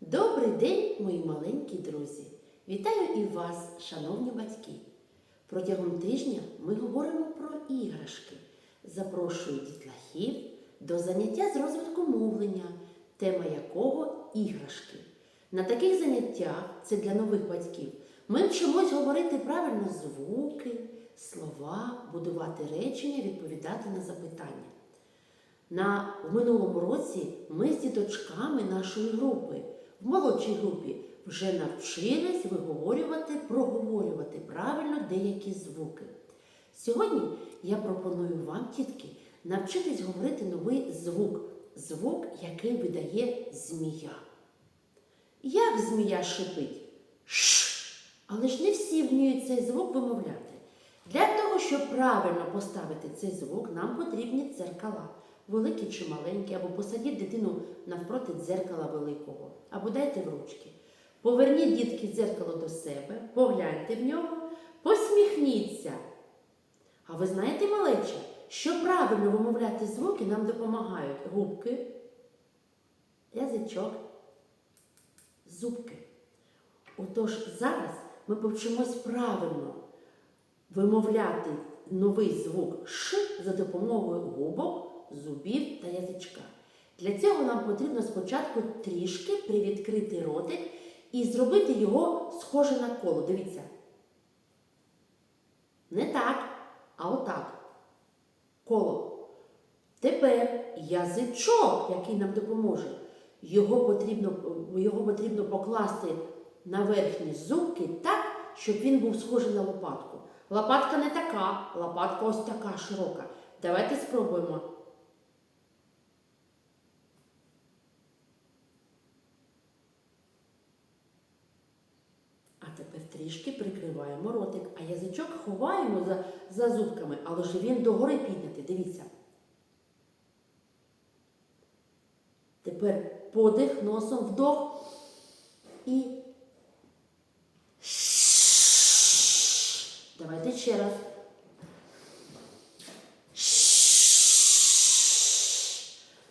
Добрий день, мої маленькі друзі! Вітаю і вас, шановні батьки! Протягом тижня ми говоримо про іграшки. Запрошую дітлахів до заняття з розвитку мовлення, тема якого іграшки. На таких заняттях, це для нових батьків, ми вчимось говорити правильно звуки, слова, будувати речення, відповідати на запитання. На в минулому році ми з діточками нашої групи в молодшій групі вже навчились виговорювати, проговорювати правильно деякі звуки. Сьогодні я пропоную вам, тітки, навчитись говорити новий звук, звук, який видає змія. Як змія шипить? Ш. Але ж не всі вміють цей звук вимовляти. Для того, щоб правильно поставити цей звук, нам потрібні дзеркала, великі чи маленькі, або посадіть дитину навпроти дзеркала великого, або дайте в ручки. Поверніть дітки дзеркало до себе, погляньте в нього, посміхніться. А ви знаєте, малече, що правильно вимовляти звуки нам допомагають губки, язичок, зубки. Отож, зараз ми повчимось правильно вимовляти новий звук Ш за допомогою губок, зубів та язичка. Для цього нам потрібно спочатку трішки привідкрити ротик і зробити його схоже на коло. Дивіться. Не так, а отак. Коло. Тепер язичок, який нам допоможе. Його потрібно, його потрібно покласти на верхні зубки так, щоб він був схожий на лопатку. Лопатка не така, лопатка ось така широка. Давайте спробуємо. А тепер трішки прикриваємо ротик, а язичок ховаємо за, за зубками, але ж він догори піднятий. Дивіться. Тепер подих носом вдох і. Давайте ще раз.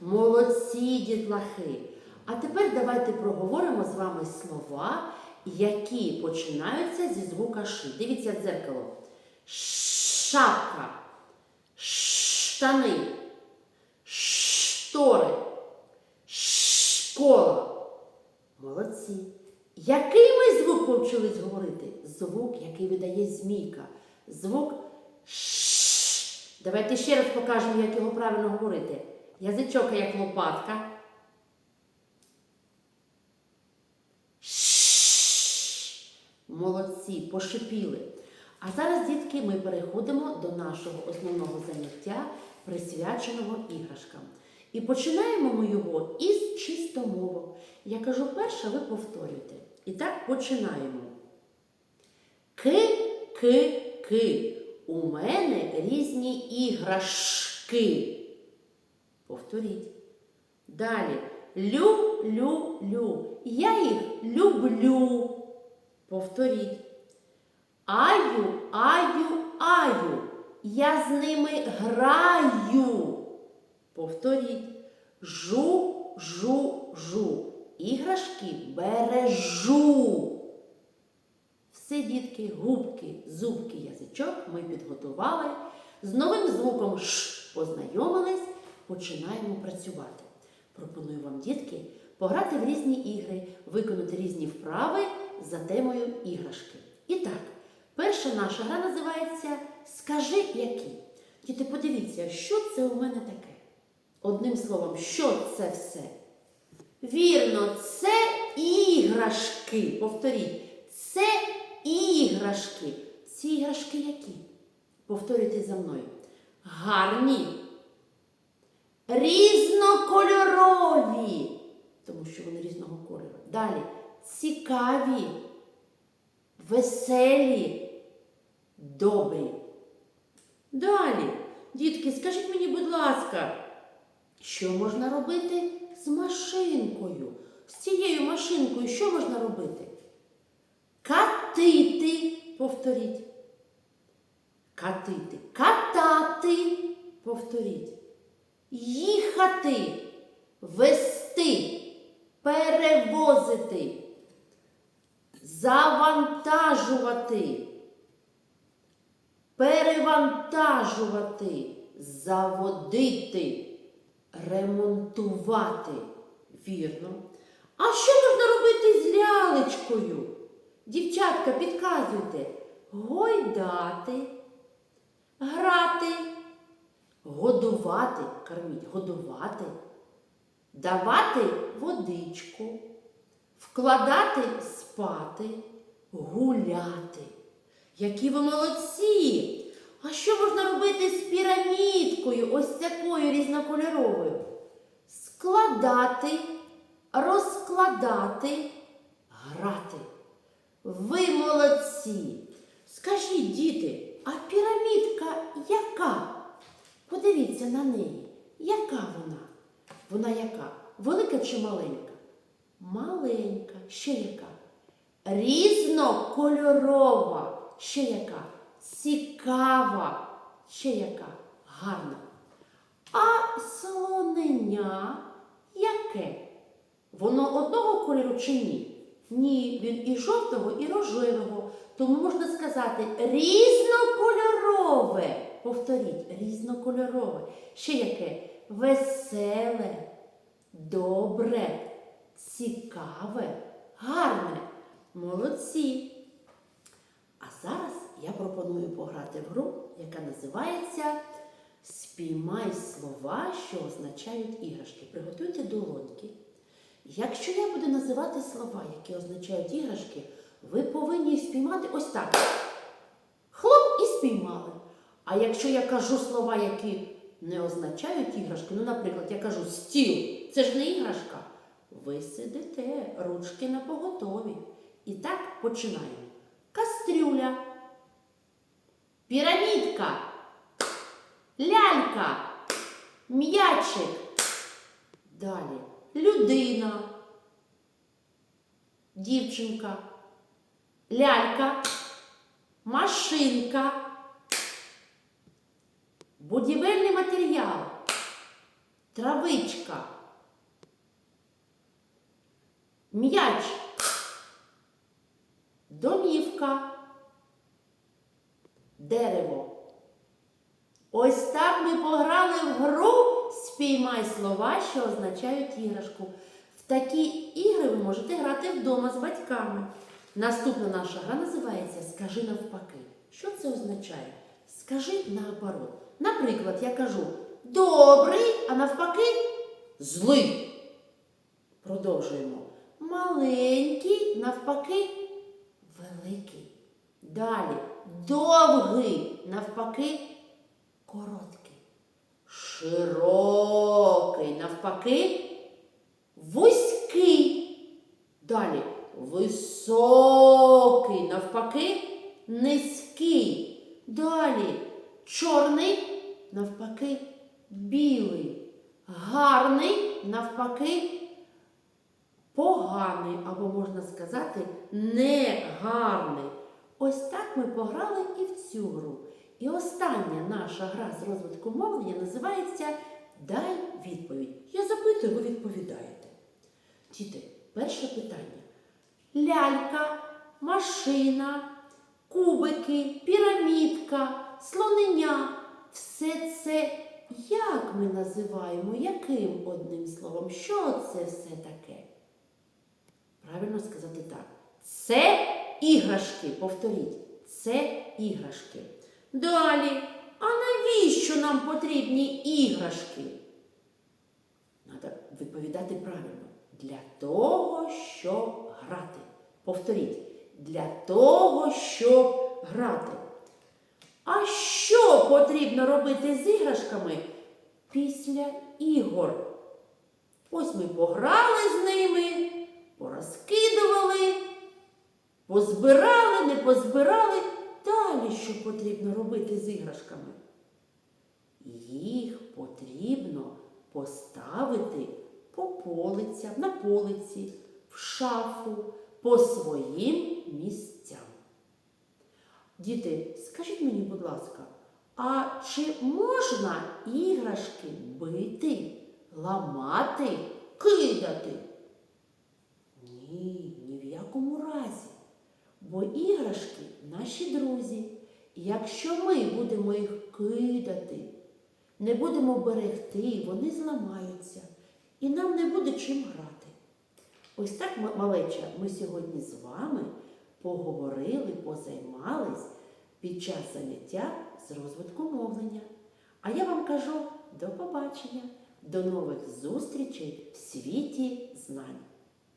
Молодці, дітлахи. А тепер давайте проговоримо з вами слова, які починаються зі звука Ш. Дивіться в дзеркало. Шапка, штани, штори, школа. Молодці. Який ми звук повчились говорити? Звук, який видає змійка. Звук Ш. Давайте ще раз покажемо, як його правильно говорити. Язичок як лопатка. Ш. Молодці, пошипіли. А зараз, дітки, ми переходимо до нашого основного заняття, присвяченого іграшкам. І починаємо ми його із чистомовок. Я кажу перше, ви повторюєте. І так починаємо. Ки-ки-ки. У мене різні іграшки. Повторіть. Далі. Лю-лю-лю. Я їх люблю. Повторіть. Аю, аю, аю. Я з ними граю. Повторіть. Жу, жу, жу. Іграшки бережу. Все, дітки, губки, зубки, язичок ми підготували. З новим звуком Ш познайомились, починаємо працювати. Пропоную вам, дітки, пограти в різні ігри, виконати різні вправи за темою іграшки. І так, перша наша гра називається Скажи які. Діти, подивіться, що це у мене таке. Одним словом, що це все? Вірно, це іграшки. Повторіть, це іграшки. Ці іграшки які? Повторюйте за мною. Гарні, різнокольорові, тому що вони різного кольору. Далі цікаві, веселі, добрі. Далі, дітки, скажіть мені, будь ласка, що можна робити з машинкою? З цією машинкою що можна робити? Катити, повторіть. Катити, катати, повторіть. Їхати, вести, перевозити. Завантажувати, перевантажувати, заводити, ремонтувати. Вірно. А що можна робити з лялечкою? Дівчатка, підказуйте. Гойдати, грати, годувати, корміть, годувати, давати водичку, вкладати спати, гуляти. Які ви молодці! А що можна робити з пірамідкою, ось такою різнокольоровою? Складати, розкладати, грати. Ви молодці! Скажіть, діти, а пірамідка яка? Подивіться на неї. Яка вона? Вона яка? Велика чи маленька? Маленька. Ще яка? Різнокольорова. Ще яка? Цікава. Ще яка? Гарна. А слонення яке? Воно одного кольору чи ні? Ні, він і жовтого, і рожевого. Тому можна сказати різнокольорове. Повторіть, різнокольорове. Ще яке? Веселе, добре, цікаве, гарне. Молодці. А зараз я пропоную пограти в гру, яка називається Спіймай слова, що означають іграшки. Приготуйте долоньки. Якщо я буду називати слова, які означають іграшки, ви повинні спіймати ось так. Хлоп і спіймали. А якщо я кажу слова, які не означають іграшки, ну, наприклад, я кажу стіл, це ж не іграшка. Ви сидите, ручки на поготові. І так починаємо. Кастрюля, пірамідка, лялька, м'ячик. Далі людина, дівчинка, лялька, машинка, будівельний матеріал, травичка, м'яч, домівка, дерево. Ось так ми пограли в гру Спіймай слова, що означають іграшку. В такі ігри ви можете грати вдома з батьками. Наступна наша гра називається Скажи навпаки. Що це означає? Скажи наоборот. Наприклад, я кажу добрий, а навпаки злий. Продовжуємо. Маленький, навпаки, великий. Далі довгий, навпаки, короткий. Широкий, навпаки, вузький. Далі високий, навпаки, низький. Далі чорний, навпаки, білий. Гарний, навпаки, поганий, або можна сказати, негарний. Ось так ми пограли і в цю гру. І остання наша гра з розвитку мовлення називається Дай відповідь. Я запитую, ви відповідаєте. Діти, перше питання. Лялька, машина, кубики, пірамідка, слонення. Все це як ми називаємо? Яким одним словом? Що це все таке? Правильно сказати так. Це іграшки. Повторіть, це іграшки. Далі, а навіщо нам потрібні іграшки? Треба відповідати правильно. Для того, щоб грати. Повторіть, для того, щоб грати. А що потрібно робити з іграшками після ігор? Ось ми пограли з ними, позбирали, не позбирали. Далі що потрібно робити з іграшками? Їх потрібно поставити по полицям, на полиці, в шафу, по своїм місцям. Діти, скажіть мені, будь ласка, а чи можна іграшки бити, ламати, кидати? Ні. Іграшки наші друзі. І якщо ми будемо їх кидати, не будемо берегти, вони зламаються, і нам не буде чим грати. Ось так, малеча, ми сьогодні з вами поговорили, позаймались під час заняття з розвитку мовлення. А я вам кажу до побачення, до нових зустрічей в світі знань.